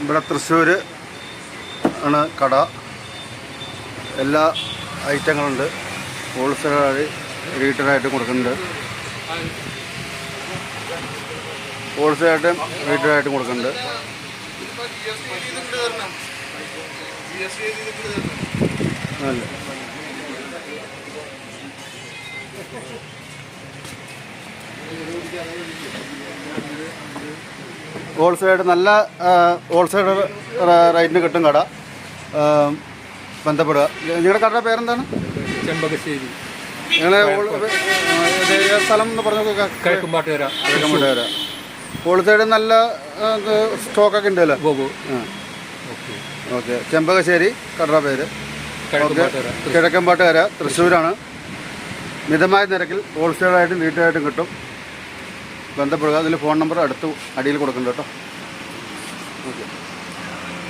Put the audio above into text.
ഇവിടെ തൃശ്ശൂർ ആണ് കട. എല്ലാ ഐറ്റങ്ങളുണ്ട്. ഹോൾസെയിലായി റീറ്റെയിലായിട്ടും കൊടുക്കുന്നുണ്ട്. ഹോൾസെയിലായിട്ടും റീറ്റെയിലായിട്ടും കൊടുക്കുന്നുണ്ട്. അല്ല ഹോൾസെയിലായിട്ട് നല്ല ഹോൾസെയിൽ റേറ്റിന് കിട്ടും കട. ബന്ധപ്പെടുക. നിങ്ങളുടെ കടയുടെ പേരെന്താണ്? ചെമ്പകശ്ശേരി. നിങ്ങളെ സ്ഥലം എന്ന് പറഞ്ഞു കിഴക്കുംപാട്ടുകര. വരാം ഹോൾസെയിൽ നല്ല ആ, ഇത് സ്റ്റോക്കൊക്കെ ഉണ്ടല്ലോ ഓക്കെ. ചെമ്പകശ്ശേരി കടയുടെ പേര്. കിഴക്കമ്പാട്ടുകാര തൃശ്ശൂരാണ്. മിതമായ നിരക്കിൽ ഹോൾസെയിലായിട്ടും റീറ്റെയിലായിട്ടും കിട്ടും. ബന്ധപ്പെടുക. അതിൽ ഫോൺ നമ്പർ അടുത്ത് അടിയിൽ കൊടുക്കുന്നുണ്ട് കേട്ടോ. ഓക്കെ.